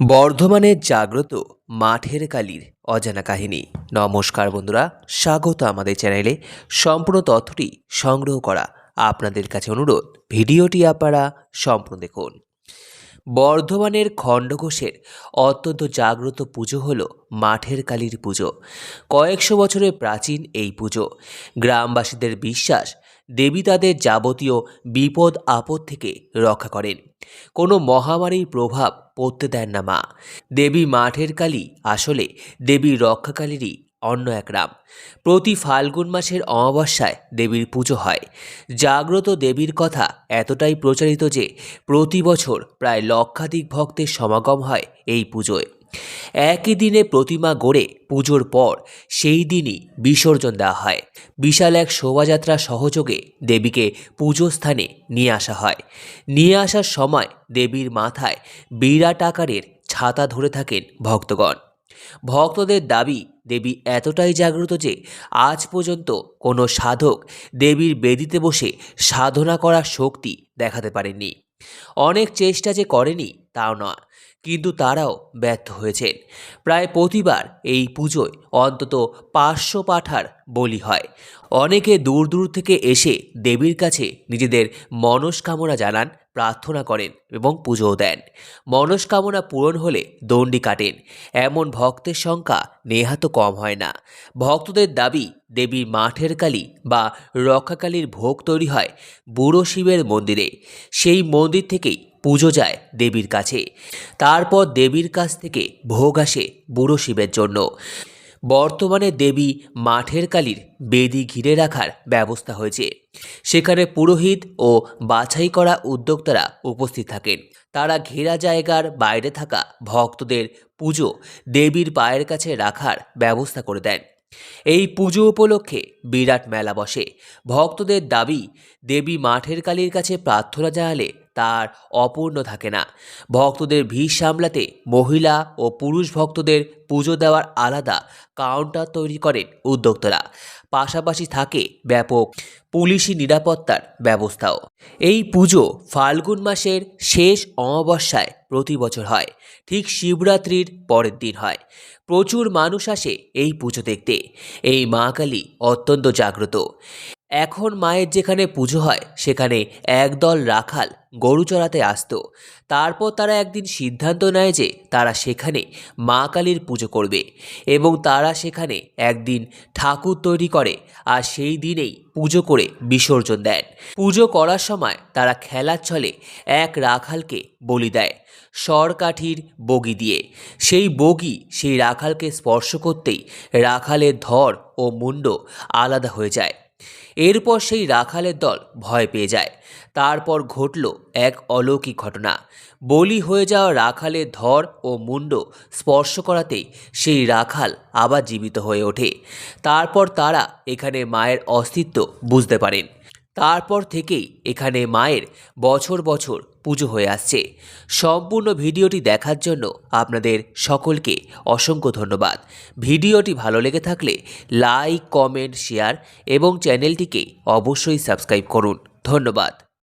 বর্ধমানের জাগ্রত মাঠের কালীর অজানা কাহিনী। নমস্কার বন্ধুরা, স্বাগত আমাদের চ্যানেলে। সম্পূর্ণ তথ্যটি সংগ্রহ করা আপনাদের কাছে অনুরোধ। ভিডিওটি আপনারা সম্পূর্ণ দেখুন। বর্ধমানের খণ্ডঘোষের অত্যন্ত জাগ্রত পুজো হল মাঠের কালীর পুজো। কয়েকশো বছরের প্রাচীন এই পুজো। গ্রামবাসীদের বিশ্বাস দেবী তাদের যাবতীয় বিপদ আপদ থেকে রক্ষা করেন। কোনো মহামারীর প্রভাব পড়তে দেন না মা। দেবী মাঠের কালী আসলে দেবী রক্ষাকালীরই অন্য এক রাম। প্রতি ফাল্গুন মাসের অমাবস্যায় দেবীর পুজো হয়। জাগ্রত দেবীর কথা এতটাই প্রচারিত যে প্রতি বছর প্রায় লক্ষাধিক ভক্তের সমাগম হয় এই পুজোয়। একই দিনে প্রতিমা গড়ে পুজোর পর সেই দিনই বিসর্জন দেওয়া হয়। বিশাল এক শোভাযাত্রা সহযোগে দেবীকে পুজো স্থানে নিয়ে আসা হয়। নিয়ে আসার সময় দেবীর মাথায় বিরাট আকারের ছাতা ধরে থাকেন ভক্তগণ। ভক্তদের দাবি, দেবী এতটাই জাগ্রত যে আজ পর্যন্ত কোনো সাধক দেবীর বেদিতে বসে সাধনা করার শক্তি দেখাতে পারেননি। অনেক চেষ্টা যে করেনি, তাও নয়। কিন্তু তারাও ব্যর্থ হয়েছেন। প্রায় প্রতিবার এই পুজোয় অন্তত পাঁচশো পাঠার বলি হয়। অনেকে দূর দূর থেকে এসে দেবীর কাছে নিজেদের মনস্কামনা জানান, প্রার্থনা করেন এবং পুজোও দেন। মনস্কামনা পূরণ হলে দণ্ডি কাটেন। এমন ভক্তের সংখ্যা নেহাত কম হয় না। ভক্তদের দাবি দেবী মাঠের কালী বা রক্ষাকালীর ভোগ তৈরি হয় বুড়ো শিবের মন্দিরে। সেই মন্দির থেকেই পুজো যায় দেবীর কাছে। তারপর দেবীর কাছ থেকে ভোগ আসে বুড়ো শিবের জন্য। বর্তমানে দেবী মাঠের কালীর বেদি ঘিরে রাখার ব্যবস্থা হয়েছে। সেখানে পুরোহিত ও বাছাই করা উদ্যোক্তারা উপস্থিত থাকেন। তারা ঘেরা জায়গার বাইরে থাকা ভক্তদের পুজো দেবীর পায়ের কাছে রাখার ব্যবস্থা করে দেন। এই পুজো উপলক্ষে বিরাট মেলা বসে। ভক্তদের দাবি, দেবী মাঠের কালীর কাছে প্রার্থনা জানালে তার অপূর্ণ থাকে না। ভক্তদের ভিড় সামলাতে মহিলা ও পুরুষ ভক্তদের পুজো দেওয়ার আলাদা কাউন্টার তৈরি করেন উদ্যোক্তারা। পাশাপাশি থাকে ব্যাপক পুলিশি নিরাপত্তার ব্যবস্থাও। এই পুজো ফাল্গুন মাসের শেষ অমাবস্যায় প্রতি বছর হয়। ঠিক শিবরাত্রির পরের দিন হয়। প্রচুর মানুষ আসে এই পুজো দেখতে। এই মা কালী অত্যন্ত জাগ্রত। এখন মায়ের যেখানে পুজো হয়, সেখানে একদল রাখাল গরু চড়াতে আসতো। তারপর তারা একদিন সিদ্ধান্ত নেয় যে তারা সেখানে মা কালীর পুজো করবে এবং তারা সেখানে একদিন ঠাকুর তৈরি করে আর সেই দিনেই পুজো করে বিসর্জন দেন। পুজো করার সময় তারা খেলার ছলে এক রাখালকে বলি দেয়, সরকাঠির বগি দিয়ে। সেই বগি সেই রাখালকে স্পর্শ করতেই রাখালের ধর ও মুন্ড আলাদা হয়ে যায়। এরপর সেই রাখালের দল ভয় পেয়ে যায়। তারপর ঘটল এক অলৌকিক ঘটনা। বলি হয়ে যাওয়া রাখালের ধর ও মুন্ড স্পর্শ করাতেই সেই রাখাল আবার জীবিত হয়ে ওঠে। তারপর তারা এখানে মায়ের অস্তিত্ব বুঝতে পারেন। তারপর থেকেই এখানে মায়ের বছর বছর পুজো হয়ে আসছে। সম্পূর্ণ ভিডিওটি দেখার জন্য আপনাদের সকলকে অসংখ্য ধন্যবাদ। ভিডিওটি ভালো লেগে থাকলে লাইক, কমেন্ট, শেয়ার এবং চ্যানেলটিকে অবশ্যই সাবস্ক্রাইব করুন। ধন্যবাদ।